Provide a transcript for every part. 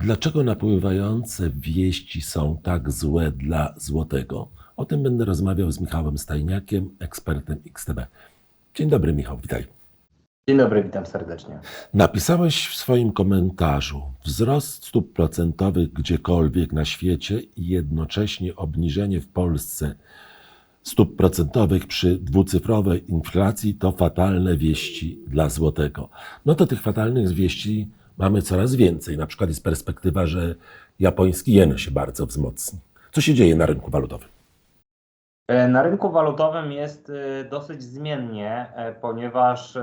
Dlaczego napływające wieści są tak złe dla złotego? O tym będę rozmawiał z Michałem Stajniakiem, ekspertem XTB. Dzień dobry, Michał, witaj. Dzień dobry, witam serdecznie. Napisałeś w swoim komentarzu wzrost stóp procentowych gdziekolwiek na świecie i jednocześnie obniżenie w Polsce stóp procentowych przy dwucyfrowej inflacji to fatalne wieści dla złotego. No to tych fatalnych wieści mamy coraz więcej. Na przykład jest perspektywa, że japoński jen się bardzo wzmocni. Co się dzieje na rynku walutowym? E, Na rynku walutowym jest e, dosyć zmiennie, e, ponieważ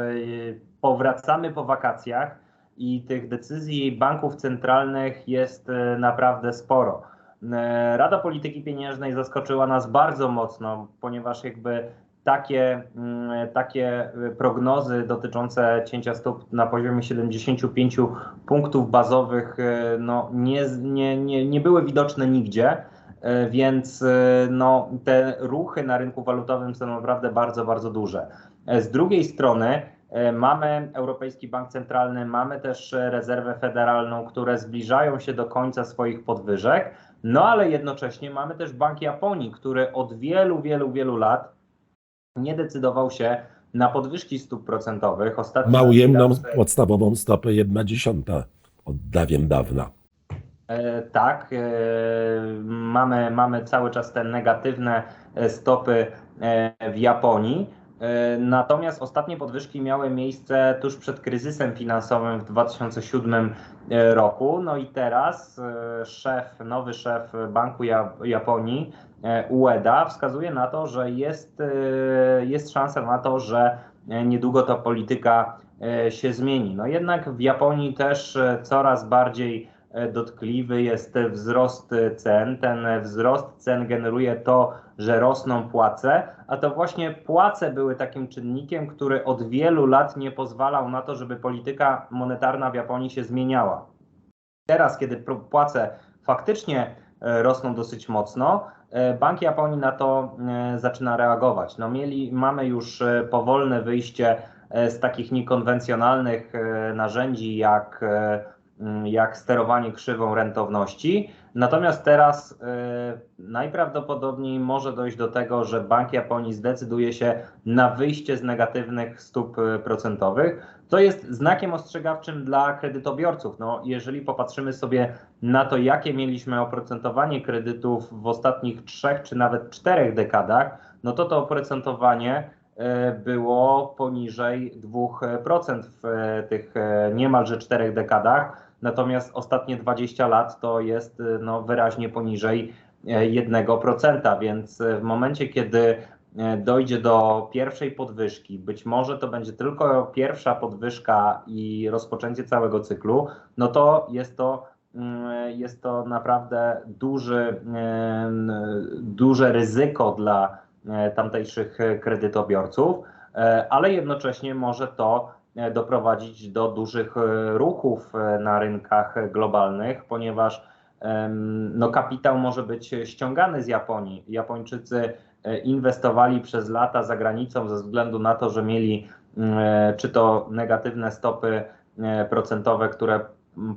powracamy po wakacjach i tych decyzji banków centralnych jest naprawdę sporo. Rada Polityki Pieniężnej zaskoczyła nas bardzo mocno, ponieważ jakby takie, mm, takie prognozy dotyczące cięcia stóp na poziomie 75 punktów bazowych e, no, nie, nie, nie, nie były widoczne nigdzie. E, Więc no, te ruchy na rynku walutowym są naprawdę bardzo, bardzo duże. Z drugiej strony mamy Europejski Bank Centralny, mamy też rezerwę federalną, które zbliżają się do końca swoich podwyżek, no ale jednocześnie mamy też Bank Japonii, który od wielu, wielu, wielu lat nie decydował się na podwyżki stóp procentowych. Ostatnio Ma ujemną podstawową stopę 1,1 od dawien dawna. E, Tak, e, mamy, mamy cały czas te negatywne stopy e, w Japonii. E, Natomiast ostatnie podwyżki miały miejsce tuż przed kryzysem finansowym w 2007 roku. No i teraz e, szef, nowy szef Banku Ja- Japonii, e, Ueda, wskazuje na to, że jest, e, jest szansa na to, że e, niedługo ta polityka e, się zmieni. No jednak w Japonii też e, coraz bardziej e, dotkliwy jest wzrost cen. Ten wzrost cen generuje to, że rosną płace, a to właśnie płace były takim czynnikiem, który od wielu lat nie pozwalał na to, żeby polityka monetarna w Japonii się zmieniała. Teraz, kiedy płace faktycznie e, rosną dosyć mocno, e, Bank Japonii na to e, zaczyna reagować. No mieli, mamy już e, powolne wyjście e, z takich niekonwencjonalnych e, narzędzi jak, e, jak sterowanie krzywą rentowności. Natomiast teraz e, najprawdopodobniej może dojść do tego, że Bank Japonii zdecyduje się na wyjście z negatywnych stóp e, procentowych. To jest znakiem ostrzegawczym dla kredytobiorców. No, jeżeli popatrzymy sobie na to, jakie mieliśmy oprocentowanie kredytów w ostatnich trzech czy nawet czterech dekadach, no to to oprocentowanie było poniżej 2% w e, tych e, niemalże czterech dekadach. Natomiast ostatnie 20 lat to jest e, no, wyraźnie poniżej e, 1%, więc e, w momencie, kiedy e, dojdzie do pierwszej podwyżki, być może to będzie tylko pierwsza podwyżka i rozpoczęcie całego cyklu, no to jest to, mm, jest to naprawdę duży, duże ryzyko dla e, tamtejszych kredytobiorców, e, ale jednocześnie może to e, doprowadzić do dużych e, ruchów e, na rynkach globalnych, ponieważ no, kapitał może być ściągany z Japonii. Japończycy e, inwestowali przez lata za granicą ze względu na to, że mieli e, czy to negatywne stopy e, procentowe, które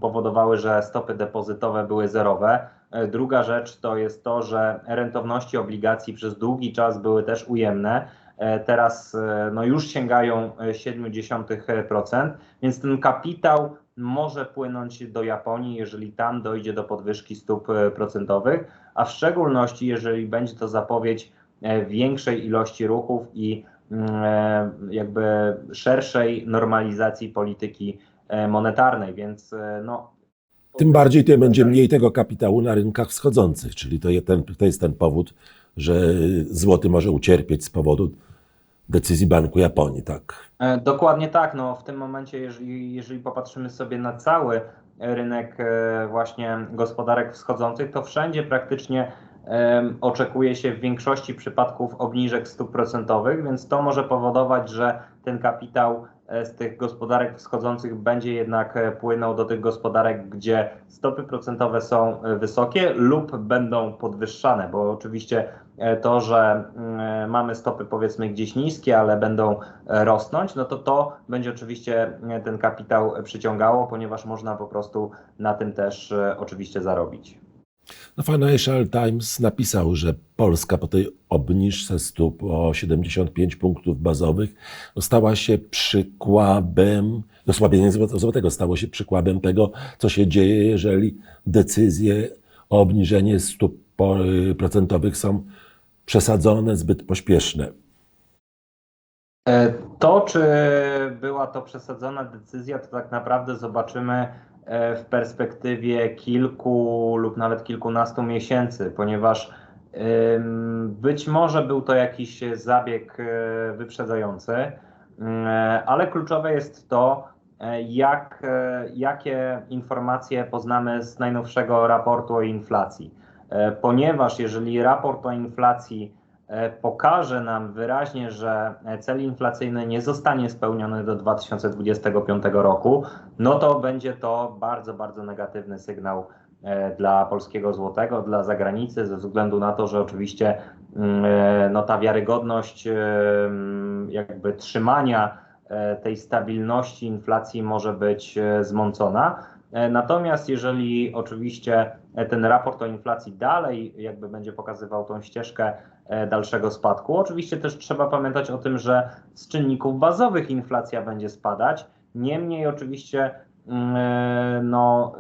powodowały, że stopy depozytowe były zerowe. E, Druga rzecz to jest to, że rentowności obligacji przez długi czas były też ujemne. E, Teraz e, no już sięgają e, 0,7%, więc ten kapitał może płynąć do Japonii, jeżeli tam dojdzie do podwyżki stóp procentowych, a w szczególności jeżeli będzie to zapowiedź większej ilości ruchów i mm, jakby szerszej normalizacji polityki monetarnej, więc no. Tym bardziej będzie mniej tego kapitału na rynkach wschodzących, czyli to, je- ten, to jest ten powód, że złoty może ucierpieć z powodu decyzji Banku Japonii, tak. E, Dokładnie tak. No, w tym momencie, jeżeli, jeżeli popatrzymy sobie na cały rynek e, właśnie gospodarek wschodzących, to wszędzie praktycznie oczekuje się w większości przypadków obniżek stóp procentowych, więc to może powodować, że ten kapitał z tych gospodarek wschodzących będzie jednak e, płynął do tych gospodarek, gdzie stopy procentowe są e, wysokie lub będą podwyższane, bo oczywiście e, to, że mm, mamy stopy powiedzmy gdzieś niskie, ale będą e, rosnąć, no to to będzie oczywiście e, ten kapitał e, przyciągało, ponieważ można po prostu na tym też e, oczywiście zarobić. No Financial Times napisał, że Polska po tej obniżce stóp o 75 punktów bazowych no, stała się przykładem, osłabienie zł- złotego stało się przykładem tego, co się dzieje, jeżeli decyzje o obniżenie stóp po- procentowych są przesadzone, zbyt pośpieszne. E, To, czy była to przesadzona decyzja, to tak naprawdę zobaczymy w perspektywie kilku lub nawet kilkunastu miesięcy, ponieważ być może był to jakiś zabieg e, wyprzedzający, mm, e, ale kluczowe jest to, e, jak, e, jakie informacje poznamy z najnowszego raportu o inflacji. E, Ponieważ jeżeli raport o inflacji e, pokaże nam wyraźnie, że e, cel inflacyjny nie zostanie spełniony do 2025 roku, no to będzie to bardzo, bardzo negatywny sygnał e, dla polskiego złotego, dla zagranicy, ze względu na to, że oczywiście mm, e, no, ta wiarygodność e, mm, jakby trzymania e, tej stabilności inflacji może być e, zmącona. E, Natomiast jeżeli oczywiście e, ten raport o inflacji dalej jakby będzie pokazywał tą ścieżkę e, dalszego spadku, oczywiście też trzeba pamiętać o tym, że z czynników bazowych inflacja będzie spadać. Niemniej oczywiście mm, no,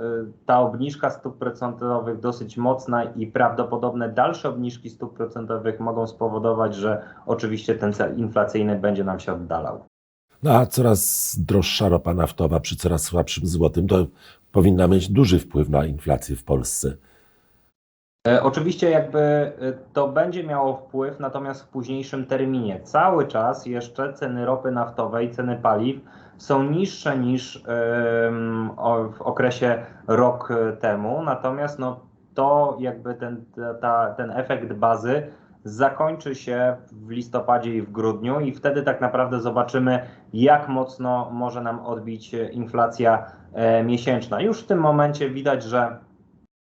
ta obniżka stóp procentowych dosyć mocna i prawdopodobne dalsze obniżki stóp procentowych mogą spowodować, że oczywiście ten cel inflacyjny będzie nam się oddalał. No a coraz droższa ropa naftowa przy coraz słabszym złotym to powinna mieć duży wpływ na inflację w Polsce. E, Oczywiście jakby e, to będzie miało wpływ, natomiast w późniejszym terminie. Cały czas jeszcze ceny ropy naftowej, ceny paliw są niższe niż w okresie rok e, temu, natomiast no, to jakby ten, ta, ten efekt bazy zakończy się w listopadzie i w grudniu i wtedy tak naprawdę zobaczymy, jak mocno może nam odbić inflacja e, miesięczna. Już w tym momencie widać, że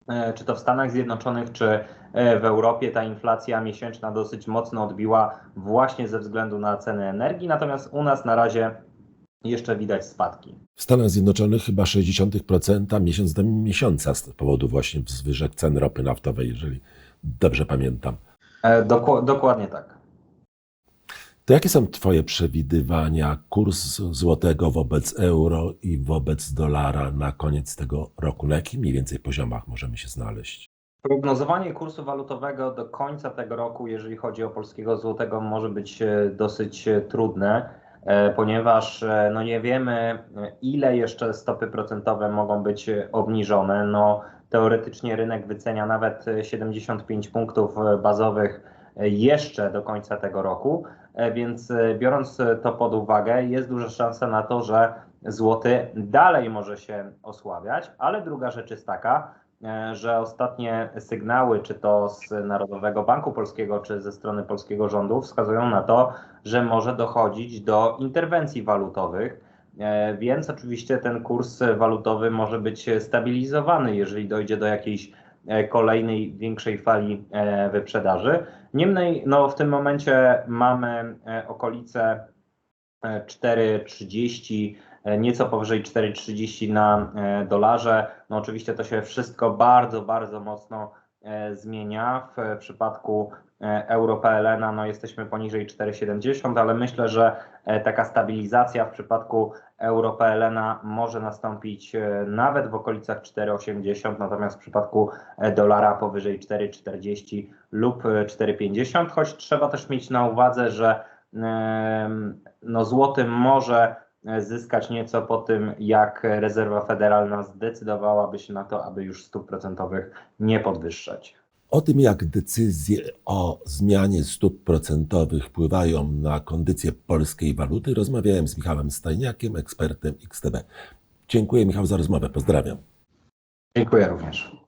e, czy to w Stanach Zjednoczonych, czy e, w Europie ta inflacja miesięczna dosyć mocno odbiła właśnie ze względu na ceny energii, natomiast u nas na razie jeszcze widać spadki. W Stanach Zjednoczonych chyba 60% miesiąc do miesiąca z powodu właśnie zwyżek cen ropy naftowej, jeżeli dobrze pamiętam. E, doku- dokładnie tak. To jakie są Twoje przewidywania kurs złotego wobec euro i wobec dolara na koniec tego roku? Na jakich mniej więcej poziomach możemy się znaleźć? Prognozowanie kursu walutowego do końca tego roku, jeżeli chodzi o polskiego złotego, może być e, dosyć e, trudne, ponieważ no nie wiemy, ile jeszcze stopy procentowe mogą być obniżone. No, teoretycznie rynek wycenia nawet e, 75 punktów e, bazowych e, jeszcze do końca tego roku, e, więc e, biorąc e, to pod uwagę, jest duża szansa na to, że złoty dalej może się osłabiać, ale druga rzecz jest taka, e, że ostatnie sygnały, czy to z Narodowego Banku Polskiego, czy ze strony polskiego rządu, wskazują na to, że może dochodzić do interwencji walutowych. E, Więc oczywiście ten kurs walutowy może być stabilizowany, jeżeli dojdzie do jakiejś e, kolejnej większej fali e, wyprzedaży. Niemniej no, w tym momencie mamy okolice e, 4,30 e, nieco powyżej 4,30 na dolarze. No oczywiście to się wszystko bardzo, bardzo mocno zmienia. W przypadku e, euro PLN no jesteśmy poniżej 4,70, ale myślę, że e, taka stabilizacja w przypadku euro PLN może nastąpić e, nawet w okolicach 4,80, natomiast w przypadku dolara powyżej 4,40 lub e, 4,50, choć trzeba też mieć na uwadze, że no, złoty może zyskać nieco po tym, jak rezerwa federalna zdecydowałaby się na to, aby już stóp procentowych nie podwyższać. O tym, jak decyzje o zmianie stóp procentowych wpływają na kondycję polskiej waluty, rozmawiałem z Michałem Stajniakiem, ekspertem XTB. Dziękuję Michał za rozmowę. Pozdrawiam. Dziękuję również.